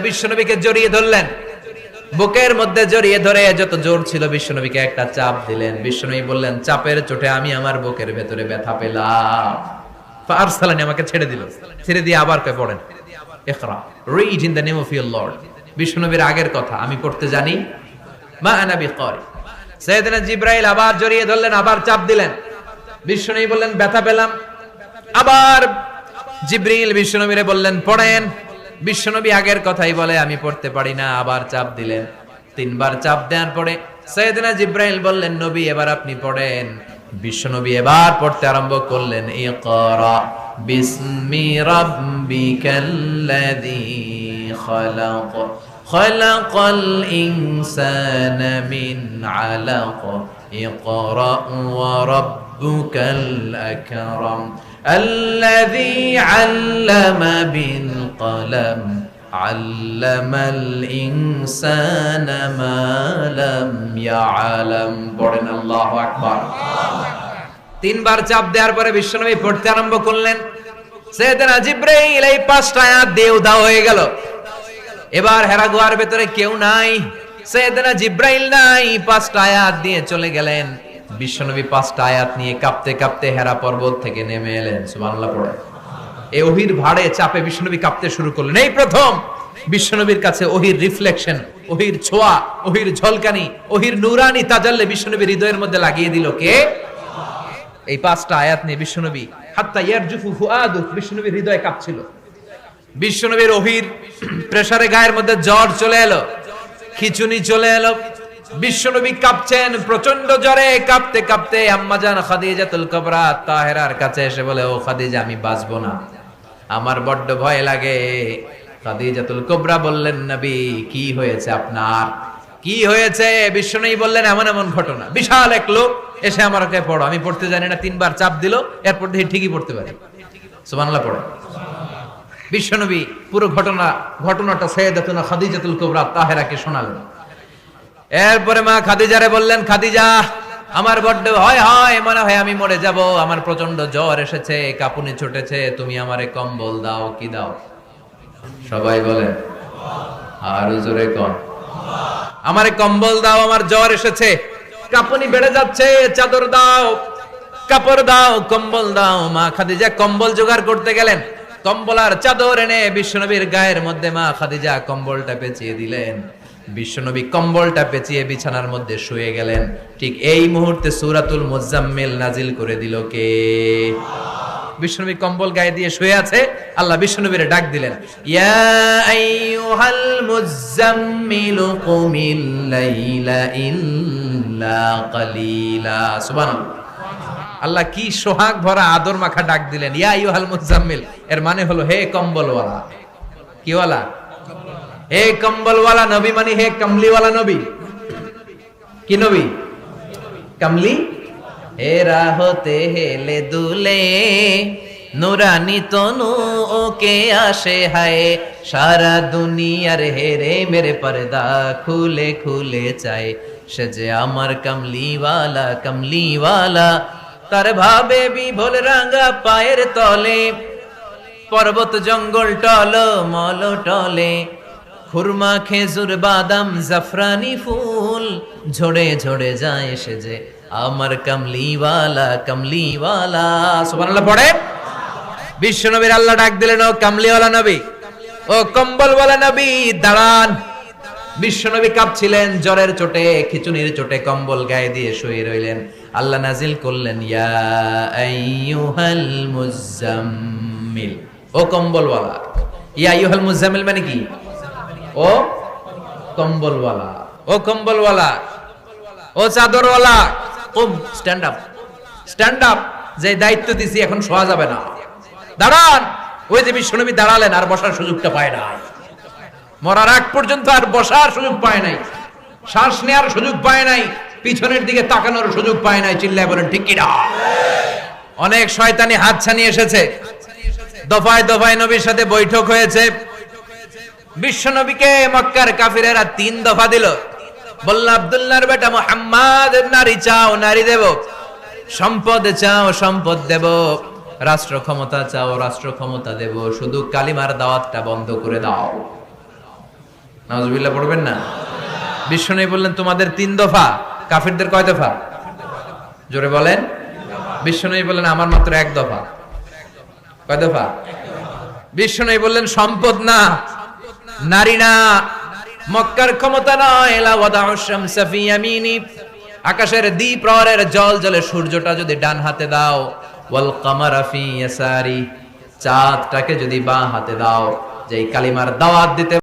বিশ্বনবীকে জড়িয়ে ধরলেন। বুকের মধ্যে জড়িয়ে ধরে যত জোর ছিল বিশ্বনবীকে একটা চাপ দিলেন। বিশ্বনবী বললেন, চাপের চোটে আমি আমার বুকের ভেতরে ব্যথা পেলাম। আমাকে ছেড়ে দিল। ছেড়ে দিয়ে আবার পড়েন read in name of lord বিশ্বনবীর আগের কথা, আমি পড়তে জানি। জিব্রাইল আবার জড়িয়ে ধরলেন, আবার চাপ দিলেন। বিশ্বনবী বললেন, ব্যথা পেলাম। আবার জিব্রিল বিশ্বনবীরে বললেন, পড়েন। বিশ্বনবী আগের কথাই বলে আমি পড়তে পারি না আবার চাপ দিলেন তিনবার চাপ দেওয়ার পরে সৈয়দনা জিব্রাইল বললেন নবী এবার আপনি পড়েন বিশ্বনবী এবার পড়তে আরম্ভ করলেন ইকরা বিসমি রাব্বিকাল্লাযী খালাক خلق الإنسان من علق اقرأ وربك الأكرم الذي علم بالقلم علم الإنسان ما لم يعلم পড়েন আল্লাহ আকবার তিনবার চাপ দেওয়ার পরে বিশ্বনবী পড়তে আরম্ভ করলেন সেদিনা জিব্রাইল এই পাঁচটা আয়াত দিয়ে উদা হয়ে গেল এবার হেরা গুহার ভেতরে কেউ নাই সেদিনা জিব্রাইল নাই পাঁচটা আয়াত দিয়ে চলে গেলেন বিশ্বনবী পাঁচটা আয়াত নিয়ে কাঁপতে কাঁপতে হেরা পর্বত থেকে নেমে এলেন সুবহানাল্লাহ পড়ে এই ওহির ভাড়ে চাপে বিশ্বনবী কাঁপতে শুরু করলেন। এই প্রথম বিশ্বনবীর কাছে রিফ্লেকশন ঝলকানি নুরানি তাজাল্লে হৃদয়ের মধ্যে লাগিয়ে দিল কে? এই পাঁচটা আয়াত নিয়ে বিশ্বনবী, হাত্তা বিশ্বনবীর হৃদয় কাঁপছিল। বিশ্বনবীর প্রেসারে গায়ের মধ্যে জ্বর চলে এলো, খিচুনি চলে এলো। বিশ্বনবী কাঁপছেন প্রচণ্ড জ্বরে, কাঁপতে কাঁপতে আম্মাজান খাদিজাতুল কুবরা তাহেরার কাছে এসে বলে, ও খাদিজা, আমি বাঁচবো না। আমার বড্ড ভয় লাগে। খাদিজাতুল কুবরা বললেন, নবী, কি হয়েছে আপনার? কি হয়েছে? বিশ্বনবী বললেন, এমন এমন ঘটনা। বিশাল এক লোক এসে আমার কাছে পড়ো। আমি পড়তে জানি না, তিনবার চাপ দিল, এরপর দেখি ঠিকই পড়তে পারি। সুবহানাল্লাহ, পড়ো। বিশ্বনবী পুরো ঘটনা, ঘটনাটা সৈয়দাতুনা খাদিজাতুল কুবরা তাহেরাকে শোনালেন। এরপরে মা খাদিজারে বললেন, খাদিজা আমার বড্ড হয় হয়, মনে হয় আমি মরে যাব। আমার প্রচণ্ড জ্বর এসেছে, কাপুনি ছুটেছে, তুমি আমারে কম্বল দাও, কি দাও? সবাই বলে, আর জোরে কম আমারে কম্বল দাও, আমার জ্বর এসেছে। কাপুনি বেড়ে যাচ্ছে, চাদর দাও, কাপড় দাও, কম্বল দাও। মা খাদিজা কম্বল জোগাড় করতে গেলেন। কম্বল আর চাদর এনে বিশ্বনবীর গায়ের মধ্যে মা খাদিজা কম্বলটা পেঁচিয়ে দিলেন। বিশ্বনবী কম্বলটা পেঁচিয়ে বিছানার মধ্যে শুয়ে গেলেন। ঠিক এই মুহূর্তে সূরাতুল মুজাম্মিল নাজিল করে দিল কে? বিশ্বনবী কম্বল গায়ে দিয়ে শুয়ে আছে, আল্লাহ বিশ্বনবীরে ডাক দিলেন, ইয়া আল্লাহ কি সোহাগ ভরা আদর মাখা ডাক দিলেন? ইয়া ইউহাল মুজাম্মিল। এর মানে হলো, হে কম্বলওয়ালা। কিওয়ালা? হে কম্বলওয়ালা নবী মানে হে কমলিওয়ালা নবী। কি নবী? কমলি? হে রাহতে হেলে দুলে, নুরানি তনু ওকে আসে হায়। সারা দুনিয়ার হেরে মেরে পর্দা খুলে খুলে চায়। সে যে আমার কমলিওয়ালা কমলিওয়ালা তার ভাবে বিভোল রাঙা পায়ের তলে, পর্বত জঙ্গল টল, মল টলে, খুরমা, খেজুর, বাদাম, জাফরানি ফুল ঝরে ঝরে যায় সে যে আমার কামলিওয়ালা কামলিওয়ালা। সুবহানাল্লাহ, পড়ে। বিশ্ব নবীর আল্লাহ ডাক দিলেন, ও কামলিওয়ালা নবী, ও কম্বলওয়ালা নবী, দাঁড়ান। বিশ্বনবী কাঁপছিলেন, জ্বরের চোটে খিচুনির চোটে কম্বল গায়ে দিয়ে শুয়ে রইলেন। আল্লাহ নাজিল করলেন ও কম্বলওয়ালা। ইয়া আইয়ুহাল মুজাম্মিল মানে কি? ও কম্বলওয়ালা। ও কম্বলওয়ালা। ও চাদরওয়ালা। কুম স্ট্যান্ড আপ স্ট্যান্ড আপ যে দায়িত্ব দিছি, এখন শোয়া যাবে না। দাঁড়ান। ওই যে বিশ্বনবী দাঁড়ালেন, আর বসার সুযোগটা পায় না মরার আগ পর্যন্ত আর বসার সুযোগ পায় নাই। শ্বাস নেওয়ার সুযোগ পায় নাই। পিছনের দিকে তাকানোর সুযোগ পায় নাই, চিল্লায় বলেন, ঠিক কিনা? অনেক শয়তানি হাত ছানি এসেছে। দফায় দফায় নবীর সাথে বৈঠক হয়েছে। বিশ্ব নবীকে মক্কার কাফিরেরা তিন দফা দিল। বলল, আব্দুল্লাহর বেটা মোহাম্মদ, নারী চাও, নারী দেব। সম্পদ চাও, সম্পদ দেব। রাষ্ট্র ক্ষমতা চাও, রাষ্ট্র ক্ষমতা দেব। শুধু কালিমার দাওয়াতটা বন্ধ করে দাও। নাউজুবিল্লাহ, পড়বেন না? বিষ্ণু বললেন, তোমাদের তিন দফা। কাফিরদের কয় দফা? জোরে বলেন। বিষ্ণু বললেন, আমার মাত্র এক দফা। কয় দফা? বিষ্ণু বললেন, সম্পদ না। নারী না। মক্কার ক্ষমতা নয়। আকাশের দ্বীপ প্রহরের জল জলে সূর্যটা যদি ডান হাতে দাও, ওয়াল কামারা ফি ইয়াসারি। চাঁদটাকে যদি বাঁ হাতে দাও, যেই কালিমার দাওয়াত দিতে